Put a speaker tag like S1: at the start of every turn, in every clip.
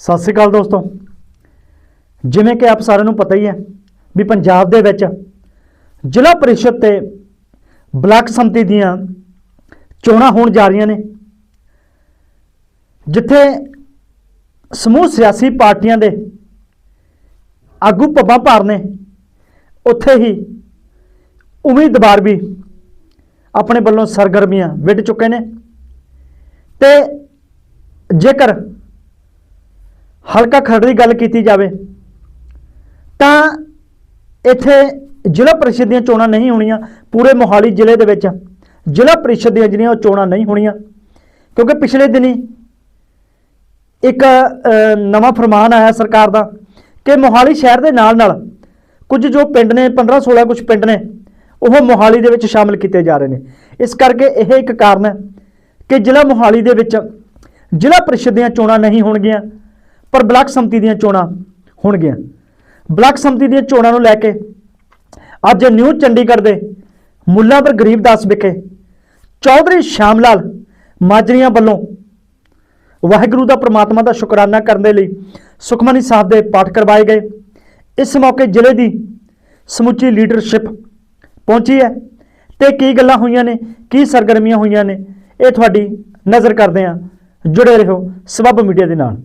S1: ਸਤਿ ਸ਼੍ਰੀ ਅਕਾਲ ਦੋਸਤੋ। ਜਿਵੇਂ ਕਿ ਆਪ ਸਾਰਿਆਂ ਨੂੰ ਪਤਾ ਹੀ ਹੈ ਵੀ ਪੰਜਾਬ ਦੇ ਵਿੱਚ ਜ਼ਿਲ੍ਹਾ ਪਰਿਸ਼ਦ ਤੇ ਬਲਾਕ ਸੰਮਤੀ ਦੀਆਂ ਚੋਣਾਂ ਹੋਣ ਜਾ ਰਹੀਆਂ ਨੇ। ਜਿੱਥੇ ਸਮੂਹ ਸਿਆਸੀ ਪਾਰਟੀਆਂ ਦੇ ਆਗੂ ਪੱਬਾਂ ਭਾਰ ਨੇ, ਉੱਥੇ ਹੀ ਉਮੀਦਵਾਰ ਵੀ ਆਪਣੇ ਵੱਲੋਂ ਸਰਗਰਮੀਆਂ ਵਿੱਢ ਚੁੱਕੇ ਨੇ। ਤੇ ਜੇਕਰ ਹਲਕਾ ਖਰੜ ਦੀ ਗੱਲ ਕੀਤੀ ਜਾਵੇ, ਤਾਂ ਇੱਥੇ ਜ਼ਿਲ੍ਹਾ ਪਰਿਸ਼ਦ ਦੀਆਂ ਚੋਣਾਂ ਨਹੀਂ ਹੋਣੀਆਂ, ਪੂਰੇ ਮੋਹਾਲੀ ਜ਼ਿਲ੍ਹੇ ਦੇ ਵਿੱਚ ਜ਼ਿਲ੍ਹਾ ਪਰਿਸ਼ਦ ਦੀਆਂ ਜਿਹੜੀਆਂ ਉਹ ਚੋਣਾਂ ਨਹੀਂ ਹੋਣੀਆਂ, ਕਿਉਂਕਿ ਪਿਛਲੇ ਦਿਨੀ ਇੱਕ ਨਵਾਂ ਫਰਮਾਨ ਆਇਆ ਸਰਕਾਰ ਦਾ ਕਿ ਮੋਹਾਲੀ ਸ਼ਹਿਰ ਦੇ ਨਾਲ ਨਾਲ ਕੁਝ ਜੋ ਪਿੰਡ ਨੇ 15 16 ਕੁਝ ਪਿੰਡ ਨੇ, ਉਹ ਮੋਹਾਲੀ ਦੇ ਵਿੱਚ ਸ਼ਾਮਲ ਕੀਤੇ ਜਾ ਰਹੇ ਨੇ। ਇਸ ਕਰਕੇ ਇਹ ਇੱਕ ਕਾਰਨ ਹੈ ਕਿ ਜ਼ਿਲ੍ਹਾ ਮੋਹਾਲੀ ਦੇ ਵਿੱਚ ਜ਼ਿਲ੍ਹਾ ਪਰਿਸ਼ਦ ਦੀਆਂ ਚੋਣਾਂ ਨਹੀਂ ਹੋਣਗੀਆਂ ਪਰ ਬਲਾਕ ਸੰਮਤੀ ਦੀਆਂ ਚੋਣਾਂ ਹੋਣਗੀਆਂ। ਬਲਾਕ ਸੰਮਤੀ ਦੀਆਂ ਚੋਣਾਂ ਨੂੰ ਲੈ ਕੇ ਅੱਜ ਨਿਊ ਚੰਡੀਗੜ੍ਹ ਦੇ ਮੁੱਲਾਂਪੁਰ ਗਰੀਬਦਾਸ ਵਿਖੇ ਚੌਧਰੀ ਸ਼ਾਮ ਲਾਲ ਮਾਜਰੀਆਂ ਵੱਲੋਂ ਵਾਹਿਗੁਰੂ ਦਾ ਪ੍ਰਮਾਤਮਾ ਦਾ ਸ਼ੁਕਰਾਨਾ ਕਰਨ ਦੇ ਲਈ ਸੁਖਮਨੀ ਸਾਹਿਬ ਦੇ ਪਾਠ ਕਰਵਾਏ ਗਏ। ਇਸ ਮੌਕੇ ਜ਼ਿਲ੍ਹੇ ਦੀ ਸਮੁੱਚੀ ਲੀਡਰਸ਼ਿਪ ਪਹੁੰਚੀ ਹੈ ਤੇ ਕੀ ਗੱਲਾਂ ਹੋਈਆਂ ਨੇ, ਕੀ ਸਰਗਰਮੀਆਂ ਹੋਈਆਂ ਨੇ, ਇਹ ਤੁਹਾਡੀ ਨਜ਼ਰ ਕਰਦੇ ਹਾਂ। ਜੁੜੇ ਰਹੋ ਸਬਬ ਮੀਡੀਆ ਦੇ ਨਾਲ।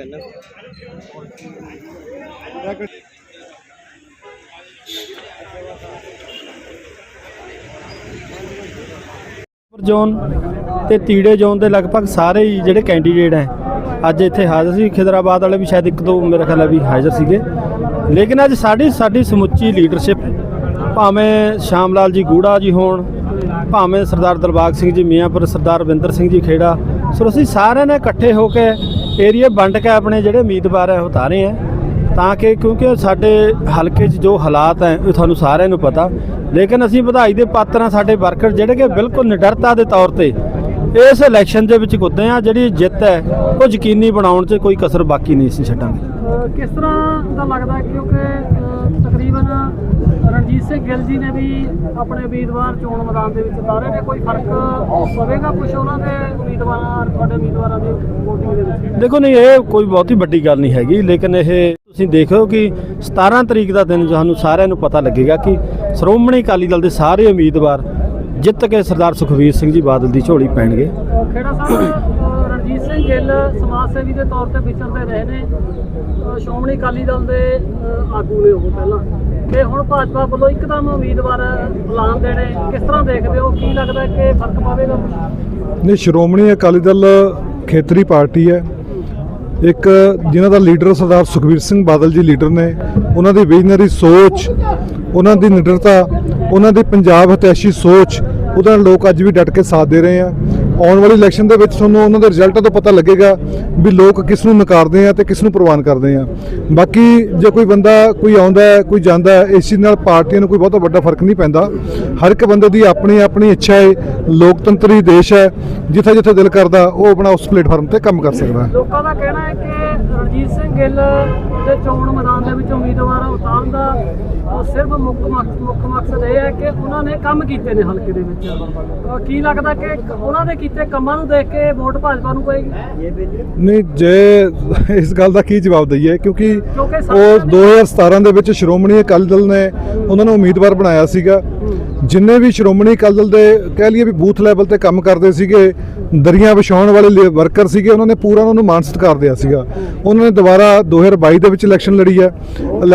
S2: ਉਹਨੂੰ
S3: ਜ਼ੋਨ ਤੇ ਤੀੜੇ ਜ਼ੋਨ ਦੇ ਲਗਭਗ ਸਾਰੇ ਹੀ ਜਿਹੜੇ ਕੈਂਡੀਡੇਟ ਹੈ, ਅੱਜ ਇੱਥੇ ਹਾਜ਼ਰ ਸੀ। ਖਿਦਰਾਬਾਦ ਵਾਲੇ ਵੀ ਸ਼ਾਇਦ ਇੱਕ ਦੋ ਮੇਰੇ ਖਿਆਲ ਹੈ ਵੀ ਹਾਜ਼ਰ ਸੀਗੇ। ਲੇਕਿਨ ਅੱਜ ਸਾਡੀ ਸਾਡੀ ਸਮੁੱਚੀ ਲੀਡਰਸ਼ਿਪ ਭਾਵੇਂ ਸ਼ਾਮ ਲਾਲ ਜੀ ਗੂੜਾ ਜੀ ਹੋਣ, ਭਾਵੇਂ ਸਰਦਾਰ ਦਲਬਾਗ ਸਿੰਘ ਜੀ ਮੀਆਂਪੁਰ ਸਰਦਾਰ ਰਵਿੰਦਰ ਸਿੰਘ ਜੀ ਖੇੜਾ, ਸੋ ਅਸੀਂ ਸਾਰਿਆਂ ਨੇ ਇਕੱਠੇ ਹੋ ਕੇ ਏਰੀਆ ਵੰਡ ਕੇ ਆਪਣੇ ਜਿਹੜੇ ਉਮੀਦਵਾਰ ਹੈ ਉਹ ਉਤਾਰੇ ਹੈ ਤਾਂ ਕਿ ਕਿਉਂਕਿ ਸਾਡੇ ਹਲਕੇ 'ਚ ਜੋ ਹਾਲਾਤ ਹੈ ਉਹ ਤੁਹਾਨੂੰ ਸਾਰਿਆਂ ਨੂੰ ਪਤਾ। ਲੇਕਿਨ ਅਸੀਂ ਵਧਾਈ ਦੇ ਪਾਤਰ ਹਾਂ ਸਾਡੇ ਵਰਕਰ, ਜਿਹੜੇ ਕਿ ਬਿਲਕੁਲ ਨਿਡਰਤਾ ਦੇ ਤੌਰ ਤੇ ਇਸ ਇਲੈਕਸ਼ਨ ਦੇ ਵਿੱਚ ਕੁੱਦੇ ਆ, ਜਿਹੜੀ ਜਿੱਤ ਹੈ, ਉਹ ਯਕੀਨੀ ਬਣਾਉਣ 'ਚ ਕੋਈ ਕਸਰ ਬਾਕੀ ਨਹੀਂ ਸੀ ਛੱਡਾਂਗੇ।
S4: ਕਿਸ ਤਰ੍ਹਾਂ ਦਾ ਲੱਗਦਾ ਕਿਉਂਕਿ ਤਕਰੀਬਨ ਰਣਜੀਤ ਸਿੰਘ ਗਿੱਲ ਜੀ ਨੇ ਵੀ ਆਪਣੇ ਉਮੀਦਵਾਰ ਚੋਣ ਮੈਦਾਨ ਦੇ ਵਿੱਚ ਉਤਾਰੇ ਨੇ। ਕੋਈ ਫ਼ਰਕ ਪਵੇਗਾ ਕੁਝ ਉਹਨਾਂ ਦੇ ਉਮੀਦਵਾਰਾਂ ਤੁਹਾਡੇ ਉਮੀਦਵਾਰਾਂ ਦੀ VOTING ਦੇ ਵਿੱਚ?
S3: ਦੇਖੋ ਨਹੀਂ ਇਹ ਕੋਈ ਬਹੁਤੀ ਵੱਡੀ ਗੱਲ ਨਹੀਂ ਹੈਗੀ ਲੇਕਿਨ ਇਹ ਤੁਸੀਂ ਦੇਖੋ ਕਿ 17 ਤਰੀਕ ਦਾ ਦਿਨ ਸਾਨੂੰ ਸਾਰਿਆਂ ਨੂੰ ਪਤਾ ਲੱਗੇਗਾ ਕਿ ਸ਼੍ਰੋਮਣੀ ਅਕਾਲੀ ਦਲ ਦੇ ਸਾਰੇ ਉਮੀਦਵਾਰ ਜਿੱਤ ਕੇ ਸਰਦਾਰ ਸੁਖਵੀਰ ਸਿੰਘ ਜੀ ਬਾਦਲ ਦੀ ਝੋਲੀ ਪੈਣਗੇ।
S4: ਖੇੜਾ ਸਾਹਿਬ ਰਣਜੀਤ ਸਿੰਘ ਗਿੱਲ ਸਮਾਜ ਸੇਵੀ ਦੇ ਤੌਰ ਤੇ ਵਿਚਰਦੇ ਰਹੇ ਨੇ। ਸ਼੍ਰੋਮਣੀ ਅਕਾਲੀ ਦਲ ਦੇ ਆਗੂ ਨੇ ਉਹ ਪਹਿਲਾਂ। ਤੇ ਹੁਣ ਭਾਜਪਾ ਵੱਲੋਂ ਇੱਕਦਮ ਉਮੀਦਵਾਰ ਐਲਾਨ ਦੇਣੇ, ਕਿਸ ਤਰ੍ਹਾਂ ਦੇਖਦੇ ਹੋ? ਕੀ ਲੱਗਦਾ ਕਿ ਫ਼ਰਕ ਪਵੇਗਾ?
S5: ਨਹੀਂ, ਸ਼੍ਰੋਮਣੀ ਅਕਾਲੀ ਦਲ ਖੇਤਰੀ ਪਾਰਟੀ ਹੈ। ਇੱਕ ਜਿਨ੍ਹਾਂ ਦਾ ਲੀਡਰ ਸਰਦਾਰ ਸੁਖਬੀਰ ਸਿੰਘ ਬਾਦਲ ਜੀ ਲੀਡਰ ਨੇ, ਉਹਨਾਂ ਦੀ ਵਿਜ਼ਨਰੀ ਸੋਚ, ਉਹਨਾਂ ਦੀ ਨਿਡਰਤਾ, ਉਹਨਾਂ ਦੀ ਪੰਜਾਬ ਹਤੈਸ਼ੀ ਸੋਚ, ਉਹਦਾ ਲੋਕ ਅੱਜ ਵੀ ਡਟ ਕੇ ਸਾਥ ਦੇ ਰਹੇ ਆ। ਆਉਣ ਵਾਲੀ ਇਲੈਕਸ਼ਨ ਦੇ ਵਿੱਚ ਤੁਹਾਨੂੰ ਉਹਨਾਂ ਦੇ ਰਿਜ਼ਲਟਾਂ ਤੋਂ ਪਤਾ ਲੱਗੇਗਾ ਵੀ ਲੋਕ ਕਿਸ ਨੂੰ ਨਕਾਰਦੇ ਆ ਤੇ ਕਿਸ ਨੂੰ ਪ੍ਰਵਾਨ ਕਰਦੇ ਆ। ਬਾਕੀ ਜੇ ਕੋਈ ਬੰਦਾ ਕੋਈ ਆਉਂਦਾ ਕੋਈ ਜਾਂਦਾ ਇਸ ਚੀਜ਼ ਨਾਲ ਪਾਰਟੀਆਂ ਨੂੰ ਕੋਈ ਬਹੁਤਾ ਵੱਡਾ ਫ਼ਰਕ ਨਹੀਂ ਪੈਂਦਾ। ਹਰ ਇੱਕ ਬੰਦੇ ਦੀ ਆਪਣੀ ਆਪਣੀ ਇੱਛਾ ਹੈ, ਲੋਕਤੰਤਰੀ ਦੇਸ਼ ਹੈ, ਜਿੱਥੇ ਜਿੱਥੇ ਦਿਲ ਕਰਦਾ ਉਹ ਆਪਣਾ ਉਸ ਪਲੇਟਫਾਰਮ ਤੇ ਕੰਮ ਕਰ ਸਕਦਾ
S4: ਲੋਕਾਂ ਦਾ ਕਹਿਣਾ ਹੈ ਕਿ ਰਣਜੀਤ ਸਿੰਘ ਗਿੱਲ ਦੇ ਚੋਣ ਮੈਦਾਨ ਦੇ ਵਿੱਚ ਉਮੀਦਵਾਰ ਉਤਾਰਨ ਦਾ ਉਹ ਸਿਰਫ ਮੁੱਖ ਮਕਸਦ ਮੁੱਖ ਮਕਸਦ ਇਹ ਹੈ ਕਿ ਉਹਨਾਂ ਨੇ ਕੰਮ ਕੀਤੇ ਨੇ ਹਲਕੇ ਦੇ ਵਿੱਚ। ਅਹ ਕੀ ਲੱਗਦਾ ਕਿ ਉਹਨਾਂ ਦੇ ਕੀਤੇ ਕੰਮਾਂ ਨੂੰ ਦੇਖ ਕੇ ਵੋਟ ਭਾਜਪਾ ਨੂੰ ਪਏਗੀ
S5: ਨਹੀਂ ਜੇ ਇਸ ਗੱਲ ਦਾ ਕੀ ਜਵਾਬ ਦਈਏ ਕਿਉਂਕਿ
S4: ਕਿਉਂਕਿ
S5: ਉਹ
S4: ਸਾਰਿਆਂ ਨੇ-
S5: 2017 ਦੇ ਵਿੱਚ ਸ਼੍ਰੋਮਣੀ ਅਕਾਲੀ ਦਲ ਨੇ ਉਹਨਾਂ ਨੂੰ ਉਮੀਦਵਾਰ ਬਣਾਇਆ ਸੀਗਾ। ਜਿੰਨੇ ਵੀ ਸ਼੍ਰੋਮਣੀ ਅਕਾਲੀ ਦਲ ਦੇ ਕਹਿ ਲਈਏ ਵੀ ਬੂਥ ਲੈਵਲ ਤੇ ਕੰਮ ਕਰਦੇ ਸੀਗੇ ਦਰੀਆਂ ਵਿਛਾਉਣ ਵਾਲੇ ਲੇ- ਵਰਕਰ ਸੀਗੇ, ਉਹਨਾਂ ਨੇ ਪੂਰਾ ਉਹਨਾਂ ਨੂੰ ਮਾਨ ਸਤਿਕਾਰ ਦਿਆ ਸੀਗਾ। ਉਹਨਾਂ ਨੇ ਦੁਬਾਰਾ 2022 ਦੇ ਵਿੱਚ ਇਲੈਕਸ਼ਨ ਲੜੀ ਹੈ।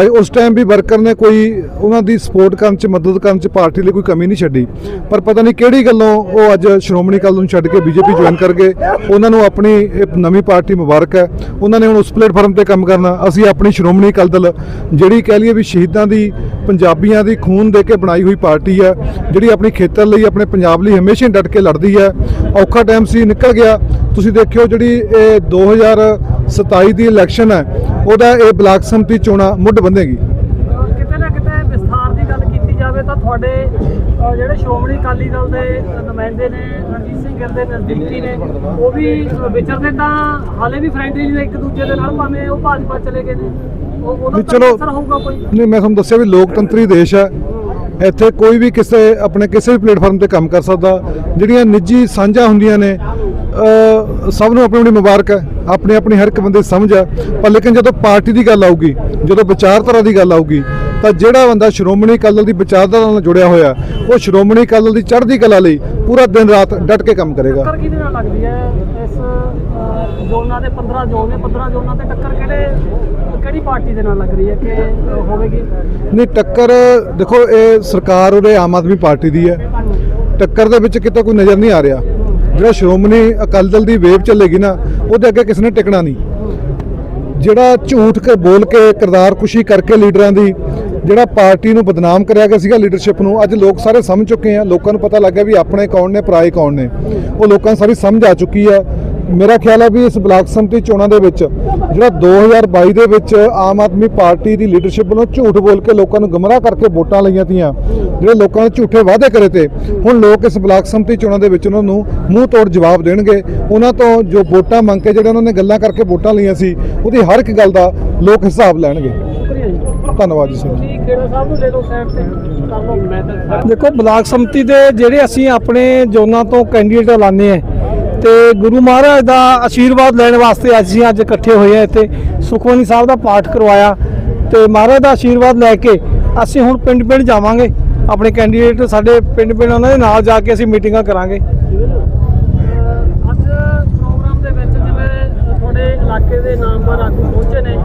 S5: ਉਸ ਟਾਈਮ ਵੀ ਵਰਕਰ ਨੇ ਕੋਈ ਉਹਨਾਂ ਦੀ ਸਪੋਰਟ ਕਰਨ ਚ, ਮਦਦ ਕਰਨ ਚ ਪਾਰਟੀ ਲਈ ਕੋਈ ਕਮੀ ਨਹੀਂ ਛੱਡੀ। ਪਰ ਪਤਾ ਨਹੀਂ ਕਿਹੜੀ ਗੱਲੋਂ ਉਹ ਅੱਜ ਸ਼੍ਰੋਮਣੀ ਅਕਾਲੀ ਦਲ ਨੂੰ ਛੱਡ ਕੇ ਬੀਜੇਪੀ ਜੁਆਇਨ ਕਰ ਗਏ। ਉਹਨਾਂ ਨੂੰ ਆਪਣੀ ਨਵੀਂ ਪਾਰਟੀ ਮੁਬਾਰਕ ਹੈ। ਉਹਨਾਂ ਨੇ ਹੁਣ ਉਸ ਪਲੇਟਫਾਰਮ ਤੇ ਕੰਮ ਕਰਨਾ। ਅਸੀਂ ਆਪਣੀ ਸ਼੍ਰੋਮਣੀ ਅਕਾਲੀ ਦਲ, ਜਿਹੜੀ ਕਹਿ ਲਈਏ ਵੀ ਸ਼ਹੀਦਾਂ ਦੀ, ਪੰਜਾਬੀਆਂ ਦੀ ਖੂਨ ਦੇ ਕੇ ਬਣਾਈ ਹੋਈ ਪਾਰਟੀ ਹੈ, ਜਿਹੜੀ ਆਪਣੀ ਖੇਤਰ ਲਈ, ਆਪਣੇ ਪੰਜਾਬ ਲਈ ਹਮੇਸ਼ਾ ਹੀ ਡਟ ਕੇ ਲੜਦੀ ਹੈ। ਔਖਾ ਟਾਈਮ ਸੀ ਨਿਕਲ ਗਿਆ। ਤੁਸੀਂ ਦੇਖਿਓ ਜਿਹੜੀ ਇਹ 2027 ਦੀ ਇਲੈਕਸ਼ਨ ਹੈ ਉਹਦਾ ਇਹ ਬਲਾਕ ਸੰਮਤੀ ਚੋਣਾਂ ਮੁੱਢ ਬੰਨੇਗੀ।
S4: ਕਿਤੇ ਨਾ ਕਿਤੇ ਵਿਸਥਾਰ ਦੀ ਗੱਲ ਕੀਤੀ ਜਾਵੇ ਤਾਂ ਤੁਹਾਡੇ ਜਿਹੜੇ ਸ਼੍ਰੋਮਣੀ ਅਕਾਲੀ ਦਲ ਦੇ ਨੁਮਾਇੰਦੇ ਨੇ ਰਣਜੀਤ ਸਿੰਘ ਗਿੱਲ ਦੇ ਨਜ਼ਦੀਕੀ ਨੇ ਉਹ ਵੀ ਵਿਚਰਦੇ ਤਾਂ ਹਾਲੇ ਵੀ ਫਰੈਂਡਲੀ ਨੇ ਇੱਕ ਦੂਜੇ ਦੇ ਨਾਲ ਭਾਵੇਂ ਉਹ ਭਾਜਪਾ ਚਲੇ ਗਏ ਨੇ। ਉਹ ਤਾਂ
S5: ਚਲੋ।
S4: ਅਸਰ ਹੋਊਗਾ ਕੋਈ।
S5: ਨਹੀਂ ਮੈਂ ਤੁਹਾਨੂੰ ਦੱਸਿਆ ਵੀ ਲੋਕਤੰਤਰੀ ਦੇਸ਼ ਹੈ। ਇੱਥੇ ਕੋਈ ਵੀ ਕਿਸੇ, ਆਪਣੇ ਕਿਸੇ ਵੀ ਪਲੇਟਫਾਰਮ ਤੇ ਕੰਮ ਕਰ ਸਕਦਾ। ਜਿਹੜੀਆਂ ਨਿੱਜੀ ਸਾਂਝਾਂ ਹੁੰਦੀਆਂ ਨੇ ਸਭ ਨੂੰ ਆਪਣੀ ਆਪਣੀ ਮੁਬਾਰਕ ਹੈ। ਆਪਣੀ ਆਪਣੀ ਹਰ ਇੱਕ ਬੰਦੇ ਸਮਝ ਹੈ। ਪਰ ਲੇਕਿਨ ਜਦੋਂ ਪਾਰਟੀ ਦੀ ਗੱਲ ਆਊਗੀ, ਜਦੋਂ ਵਿਚਾਰਧਾਰਾ ਦੀ ਗੱਲ ਆਊਗੀ ਤਾਂ ਜਿਹੜਾ ਬੰਦਾ ਸ਼੍ਰੋਮਣੀ ਅਕਾਲੀ ਦਲ ਦੀ ਵਿਚਾਰਧਾਰਾ ਨਾਲ ਜੁੜਿਆ ਹੋਇਆ ਉਹ ਸ਼੍ਰੋਮਣੀ ਅਕਾਲੀ ਦਲ ਦੀ ਚੜ੍ਹਦੀ ਕਲਾ ਲਈ ਪੂਰਾ ਦਿਨ ਰਾਤ ਡਟ ਕੇ ਕੰਮ ਕਰੇਗਾ।
S4: ਟੱਕਰ ਕਿਹਦੇ ਨਾਲ ਲੱਗਦੀ ਹੈ? ਇਸ ਜ਼ੋਨਾਂ ਦੇ 15 ਜ਼ੋਨ ਨੇ 15 ਜ਼ੋਨਾਂ ਤੇ ਟੱਕਰ ਕਿਹੜੇ ਕਿਹੜੀ ਪਾਰਟੀ ਦੇ ਨਾਲ ਲੱਗ ਰਹੀ ਹੈ ਕਿ ਹੋਵੇਗੀ?
S5: ਨਹੀਂ ਟੱਕਰ ਦੇਖੋ ਇਹ ਸਰਕਾਰ ਉਰੇ ਆਮ ਆਦਮੀ ਪਾਰਟੀ ਦੀ ਹੈ। ਟੱਕਰ ਦੇ ਵਿੱਚ ਕਿਤੇ ਕੋਈ ਨਜ਼ਰ ਨਹੀਂ ਆ ਰਿਹਾ। ਜਿਹੜਾ ਸ਼੍ਰੋਮਣੀ ਅਕਾਲੀ ਦਲ ਦੀ ਵੇਵ ਚੱਲੇਗੀ ਨਾ ਉਹਦੇ ਅੱਗੇ ਕਿਸੇ ਨੇ ਟਿਕਣਾ ਨਹੀਂ। ਜਿਹੜਾ ਝੂਠ ਕੇ ਬੋਲ ਕੇ ਕਿਰਦਾਰ ਕੁਸ਼ੀ ਕਰਕੇ ਲੀਡਰਾਂ ਦੀ ਜਿਹੜਾ ਪਾਰਟੀ ਨੂੰ ਬਦਨਾਮ ਕਰਿਆ ਗਿਆ ਸੀਗਾ ਲੀਡਰਸ਼ਿਪ ਨੂੰ, ਅੱਜ ਲੋਕ ਸਾਰੇ ਸਮਝ ਚੁੱਕੇ ਆ, ਲੋਕਾਂ ਨੂੰ ਪਤਾ ਲੱਗ ਗਿਆ ਵੀ ਆਪਣੇ ਕੌਣ ਨੇ, ਪਰਾਏ ਕੌਣ ਨੇ। ਉਹ ਲੋਕਾਂ ਨੂੰ ਸਾਰੀ ਸਮਝ ਆ ਚੁੱਕੀ ਆ। ਮੇਰਾ ਖਿਆਲ ਹੈ ਵੀ ਇਸ ਬਲਾਕ ਸੰਮਤੀ ਚੋਣਾਂ ਦੇ ਵਿੱਚ, ਜਿਹੜਾ 2022 ਦੇ ਵਿੱਚ ਆਮ ਆਦਮੀ ਪਾਰਟੀ ਦੀ ਲੀਡਰਸ਼ਿਪ ਵੱਲੋਂ ਝੂਠ ਬੋਲ ਕੇ ਲੋਕਾਂ ਨੂੰ ਗਮਰਾਹ ਕਰਕੇ ਵੋਟਾਂ ਲਈਆਂ ਤੀਆਂ, ਜਿਹੜੇ ਲੋਕਾਂ ਨੇ ਝੂਠੇ ਵਾਅਦੇ ਕਰੇ ਤੇ, ਹੁਣ ਲੋਕ ਇਸ ਬਲਾਕ ਸੰਮਤੀ ਚੋਣਾਂ ਦੇ ਵਿੱਚ ਉਹਨਾਂ ਨੂੰ ਮੂੰਹ ਤੋੜ ਜਵਾਬ ਦੇਣਗੇ। ਉਹਨਾਂ ਤੋਂ ਜੋ ਵੋਟਾਂ ਮੰਗ ਕੇ ਜਿਹੜੇ ਉਹਨਾਂ ਨੇ ਗੱਲਾਂ ਕਰਕੇ ਵੋਟਾਂ ਲਈਆਂ ਸੀ, ਉਹਦੀ ਹਰ ਇੱਕ ਗੱਲ ਦਾ ਲੋਕ ਹਿਸਾਬ ਲੈਣਗੇ। ਧੰਨਵਾਦ ਜੀ ਸਰ।
S4: ਤੁਸੀਂ ਖੇੜਾ ਸਾਹਿਬ ਨੂੰ ਲੈ ਲਓ ਸਾਈਡ ਤੇ? ਕਰ ਲਓ ਮੈਂ ਤਾਂ
S6: ਦੇਖੋ ਬਲਾਕ ਸੰਮਤੀ ਦੇ ਜਿਹੜੇ ਅਸੀਂ ਆਪਣੇ ਜ਼ੋਨਾਂ ਤੋਂ ਕੈਂਡੀਡੇਟ ਲਾਣੇ ਆ ਤੇ ਗੁਰੂ ਮਹਾਰਾਜ ਦਾ ਆਸ਼ੀਰਵਾਦ ਲੈਣ ਵਾਸਤੇ ਅੱਜ ਅਸੀਂ ਅੱਜ ਇਕੱਠੇ ਹੋਏ ਆ ਇੱਥੇ। ਸੁਖਮਨੀ ਸਾਹਿਬ ਦਾ ਪਾਠ ਕਰਵਾਇਆ ਤੇ ਮਹਾਰਾਜ ਦਾ ਆਸ਼ੀਰਵਾਦ ਲੈ ਕੇ ਅਸੀਂ ਹੁਣ ਪਿੰਡ ਪਿੰਡ ਜਾਵਾਂਗੇ। ਆਪਣੇ ਕੈਂਡੀਡੇਟ ਸਾਡੇ ਪਿੰਡ ਪਿੰਡ ਉਹਨਾਂ ਦੇ ਨਾਲ ਜਾ ਕੇ ਅਸੀਂ ਮੀਟਿੰਗਾਂ ਕਰਾਂਗੇ।
S4: ਅੱਜ ਪ੍ਰੋਗਰਾਮ ਦੇ ਵਿੱਚ ਜਿਵੇਂ ਤੁਹਾਡੇ ਇਲਾਕੇ ਦੇ ਨਾਮਵਰ ਆਗੂ ਪਹੁੰਚੇ ਨੇ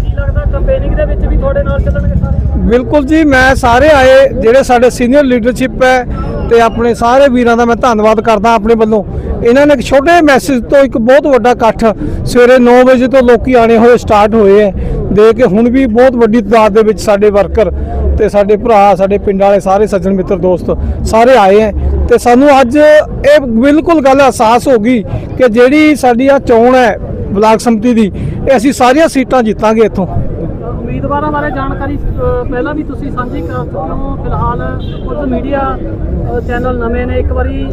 S4: ਕੀ ਲੱਗਦਾ ਕੰਪੇਨਿੰਗ ਦੇ ਵਿੱਚ ਵੀ ਤੁਹਾਡੇ ਨਾਲ ਚੱਲਣਗੇ ਸਾਰੇ
S6: ਬਿਲਕੁਲ ਜੀ, ਮੈਂ ਸਾਰੇ ਆਏ, ਜਿਹੜੇ ਸਾਡੇ ਸੀਨੀਅਰ ਲੀਡਰਸ਼ਿਪ ਹੈ ਤੇ ਆਪਣੇ ਸਾਰੇ ਵੀਰਾਂ ਦਾ ਮੈਂ ਧੰਨਵਾਦ ਕਰਦਾ ਆਪਣੇ ਵੱਲੋਂ। ਇਹਨਾਂ ਨੇ ਇੱਕ ਛੋਟੇ ਮੈਸੇਜ ਤੋਂ ਇੱਕ ਬਹੁਤ ਵੱਡਾ ਇਕੱਠ ਸਵੇਰੇ 9 ਵਜੇ ਤੋਂ ਲੋਕੀ ਆਣੇ ਹੋਏ ਸਟਾਰਟ ਹੋਏ ਹੈ। ਦੇ ਕੇ ਹੁਣ ਵੀ ਬਹੁਤ ਵੱਡੀ ਤਾਦਾਦ ਦੇ ਵਿੱਚ ਸਾਡੇ ਵਰਕਰ ਤੇ ਸਾਡੇ ਭਰਾ, ਸਾਡੇ ਪਿੰਡ ਵਾਲੇ, ਸਾਰੇ ਸੱਜਣ ਮਿੱਤਰ, ਦੋਸਤ ਸਾਰੇ ਆਏ ਹੈ। ਤੇ ਸਾਨੂੰ ਅੱਜ ਇਹ ਬਿਲਕੁਲ ਗੱਲ ਅਹਿਸਾਸ ਹੋ ਗਈ ਕਿ ਜਿਹੜੀ ਸਾਡੀ ਆ ਚੋਣ ਹੈ ਬਲਾਕ ਸੰਮਤੀ ਦੀ, ਇਹ ਅਸੀਂ ਸਾਰੀਆਂ ਸੀਟਾਂ ਜਿੱਤਾਂਗੇ ਇੱਥੋਂ।
S4: ਉਮੀਦਵਾਰਾਂ ਬਾਰੇ ਜਾਣਕਾਰੀ ਪਹਿਲਾਂ ਵੀ ਤੁਸੀਂ ਸਾਂਝੀ ਕਰ ਚੁੱਕੇ ਹੋ। ਫਿਲਹਾਲ ਕੁਝ ਮੀਡੀਆ ਚੈਨਲ ਨਵੇਂ ਨੇ। ਇੱਕ ਵਾਰੀ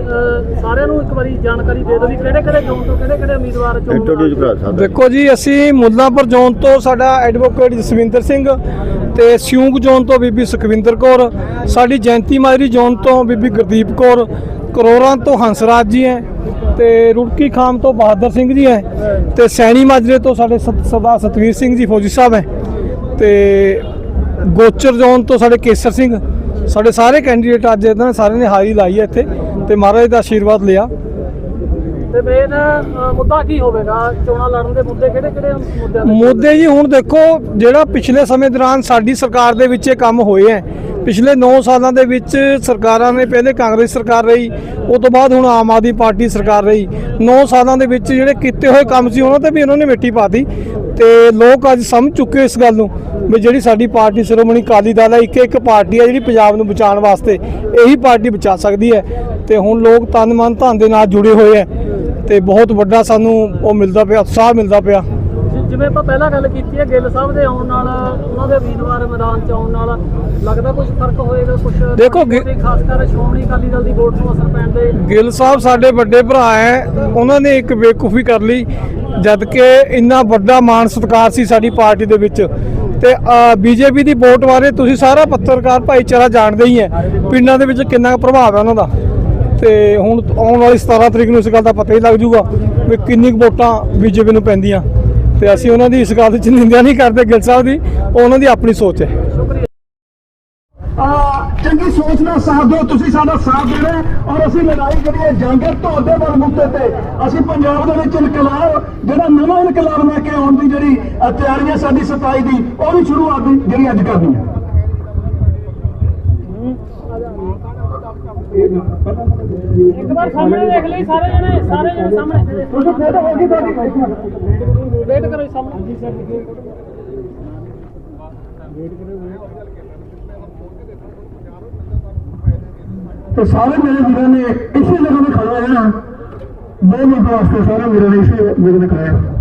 S4: ਸਾਰਿਆਂ ਨੂੰ ਇੱਕ ਵਾਰੀ ਜਾਣਕਾਰੀ ਦੇ ਦਿਓ ਵੀ ਕਿਹੜੇ ਕਿਹੜੇ ਜ਼ੋਨ ਤੋਂ ਕਿਹੜੇ ਕਿਹੜੇ ਉਮੀਦਵਾਰ ਚੋਣ
S6: ਦੇਖੋ ਜੀ ਅਸੀਂ ਮੁੱਲਾਂਪੁਰ ਜ਼ੋਨ ਤੋਂ ਸਾਡਾ ਐਡਵੋਕੇਟ ਜਸਵਿੰਦਰ ਸਿੰਘ ਤੇ ਸਿਉਂਕ ਜ਼ੋਨ ਤੋਂ ਬੀਬੀ ਸੁਖਵਿੰਦਰ ਕੌਰ ਸਾਡੀ ਜੈਂਤੀ ਮਾਜਰੀ ਜ਼ੋਨ ਤੋਂ ਬੀਬੀ ਗੁਰਦੀਪ ਕੌਰ ਕਰੋੜਾਂ ਤੋਂ ਹੰਸਰਾਜ ਜੀ ਹੈ ਤੇ ਰੁੜਕੀ ਖਾਮ ਤੋਂ ਬਹਾਦਰ ਸਿੰਘ ਜੀ ਹੈ ਤੇ ਸੈਣੀ ਮਾਜਰੇ ਤੋਂ ਸਾਡੇ ਸਤ- ਸਰਦਾਰ ਸਤਵੀਰ ਸਿੰਘ ਜੀ ਫੌਜੀ ਸਾਹਿਬ ਹੈ। ਤੇ ਗੋਚਰ ਜ਼ੋਨ ਤੋਂ ਸਾਡੇ ਕੇਸਰ ਸਿੰਘ ਸਾਡੇ ਸਾਰੇ ਕੈਂਡੀਡੇਟ ਅੱਜ ਇਹਨਾਂ ਸਾਰਿਆਂ ਨੇ ਹਾਜ਼ਰੀ ਲਾਈ ਹੈ ਇੱਥੇ ਤੇ ਮਹਾਰਾਜ ਦਾ ਆਸ਼ੀਰਵਾਦ ਲਿਆ।
S4: ਤੇ ਮੇਨ ਮੁੱਦਾ ਕੀ ਹੋਵੇਗਾ? ਚੋਣਾਂ ਲੜਨ ਦੇ ਮੁੱਦੇ ਕਿਹੜੇ ਕਿਹੜੇ ਮੁੱਦਿਆਂ
S6: ਮੁੱਦੇ ਜੀ ਹੁਣ ਦੇਖੋ ਜਿਹੜਾ ਪਿਛਲੇ ਸਮੇਂ ਦੌਰਾਨ ਸਾਡੀ ਸਰਕਾਰ ਦੇ ਵਿੱਚ ਇਹ ਕੰਮ ਹੋਏ ਹੈ ਪਿਛਲੇ 9 ਸਾਲਾਂ ਦੇ ਵਿੱਚ ਸਰਕਾਰਾਂ ਨੇ ਪਹਿਲੇ ਕਾਂਗਰਸ ਸਰਕਾਰ ਰਹੀ ਉਸ ਤੋਂ ਬਾਅਦ ਹੁਣ ਆਮ ਆਦਮੀ ਪਾਰਟੀ ਸਰਕਾਰ ਰਹੀ। 9 ਸਾਲਾਂ ਦੇ ਵਿੱਚ ਜਿਹੜੇ ਕੀਤੇ ਹੋਏ ਕੰਮ ਸੀ, ਉਹਨਾਂ ਤੇ ਵੀ ਉਹਨਾਂ ਨੇ ਮਿੱਟੀ ਪਾਤੀ। ਤੇ ਲੋਕ ਅੱਜ ਸਮਝ ਚੁੱਕੇ ਇਸ ਗੱਲ ਨੂੰ ਵੀ ਜਿਹੜੀ ਸਾਡੀ ਪਾਰਟੀ ਸ਼੍ਰੋਮਣੀ ਅਕਾਲੀ ਦਲ ਹੈ ਇੱਕ ਇੱਕ ਪਾਰਟੀ ਹੈ ਜਿਹੜੀ ਪੰਜਾਬ ਨੂੰ ਬਚਾਉਣ ਵਾਸਤੇ ਇਹੀ ਪਾਰਟੀ ਬਚਾ ਸਕਦੀ ਹੈ। ਤੇ ਹੁਣ ਲੋਕ ਤਨ ਮਨ ਧਨ ਦੇ ਨਾਲ ਜੁੜੇ ਹੋਏ ਹੈ ਤੇ ਬਹੁਤ ਵੱਡਾ ਸਾਨੂੰ ਉਹ ਮਿਲਦਾ ਪਿਆ, ਉਤਸ਼ਾਹ ਮਿਲਦਾ ਪਿਆ।
S4: ਜਿਵੇਂ ਆਪਾਂ ਪਹਿਲਾਂ ਗੱਲ ਕੀਤੀ ਹੈ ਗਿੱਲ ਸਾਹਿਬ ਦੇ ਆਉਣ ਨਾਲ ਉਹਨਾਂ ਦੇ ਉਮੀਦਵਾਰ ਮੈਦਾਨ ਚ ਆਉਣ ਨਾਲ ਲੱਗਦਾ ਕੁਝ ਫ਼ਰਕ ਹੋਏਗਾ ਕੁਝ
S6: ਦੇਖੋ
S4: ਖਾਸ ਕਰ ਸ਼੍ਰੋਮਣੀ ਅਕਾਲੀ ਦਲ ਦੀ ਵੋਟ ਨੂੰ ਅਸਰ ਪੈਣ ਦੇ
S6: ਗਿੱਲ ਸਾਹਿਬ ਸਾਡੇ ਵੱਡੇ ਭਰਾ ਹੈ ਉਹਨਾਂ ਨੇ ਇੱਕ ਬੇਵਕੂਫੀ ਕਰ ਲਈ ਜਦ ਕਿ ਇੰਨਾ ਵੱਡਾ ਮਾਣ ਸਤਿਕਾਰ ਸੀ ਸਾਡੀ ਪਾਰਟੀ ਦੇ ਵਿੱਚ। ਤੇ ਬੀਜੇਪੀ ਦੀ ਵੋਟ ਬਾਰੇ ਤੁਸੀਂ ਸਾਰਾ ਪੱਤਰਕਾਰ ਭਾਈਚਾਰਾ ਜਾਣਦੇ ਹੀ ਹੈ ਪਿੰਡਾਂ ਦੇ ਵਿੱਚ ਕਿੰਨਾ ਕੁ ਪ੍ਰਭਾਵ ਹੈ ਉਹਨਾਂ ਦਾ। ਤੇ ਹੁਣ ਆਉਣ ਵਾਲੀ 17 ਤਰੀਕ ਨੂੰ ਇਸ ਗੱਲ ਦਾ ਪਤਾ ਹੀ ਲੱਗ ਜਾਊਗਾ ਵੀ ਕਿੰਨੀ ਵੋਟਾਂ ਬੀਜੇਪੀ ਨੂੰ ਪੈਂਦੀਆਂ। ਤੇ ਅਸੀਂ ਉਹਨਾਂ ਦੀ ਇਸ ਗੱਲ 'ਚ ਨਿੰਦਿਆ ਨਹੀਂ ਕਰਦੇ ਗਿੱਲ ਸਾਹਿਬ ਦੀ ਉਹ ਉਹਨਾਂ ਦੀ ਆਪਣੀ ਸੋਚ ਹੈ।
S7: ਚੰਗੀ ਸੋਚ ਨਾਲ ਸਾਥ ਦਿਓ ਤੁਸੀਂ ਸਾਡਾ ਸਾਥ ਦੇਣਾ ਹੈ ਔਰ ਅਸੀਂ ਲੜਾਈ ਕਰੀਏ ਜੰਗ ਤੁਹਾਡੇ ਵੱਲ ਮੁੱਦੇ ਤੇ। ਅਸੀਂ ਪੰਜਾਬ ਦੇ ਵਿੱਚ ਇਨਕਲਾਬ ਜਿਹੜਾ ਨਵਾਂ ਇਨਕਲਾਬ ਲੈ ਕੇ ਆਉਣ ਦੀ ਜਿਹੜੀ ਅ, ਤਿਆਰੀ ਹੈ ਸਾਡੀ ਸਫ਼ਾਈ ਦੀ ਉਹ ਵੀ ਸ਼ੁਰੂਆਤ ਦੀ ਜਿਹੜੀ ਅੱਜ ਕਰਨੀ ਹੈ।
S4: ਇੱਕ ਵਾਰ ਸਾਹਮਣੇ ਦੇਖ ਲਈ ਸਾਰੇ ਜਣੇ ਸਾਰੇ ਜਣੇ ਸਾਹਮਣੇ। ਵੇਟ ਕਰੋ ਜੀ ਸਾਹਮਣੇ।
S7: ਤੇ ਸਾਰੇ ਮੇਰੇ ਵੀਰਾਂ ਨੇ ਇਸੇ ਜਗ੍ਹਾ ਤੇ ਖੜਾ ਹੋਣਾ ਦੋ ਮਿੰਟ ਵਾਸਤੇ ਸਾਰੇ ਵੀਰਾਂ ਨੇ ਇਸੇ ਜਗ੍ਹਾ ਤੇ ਖੜਾ ਹੋਣਾ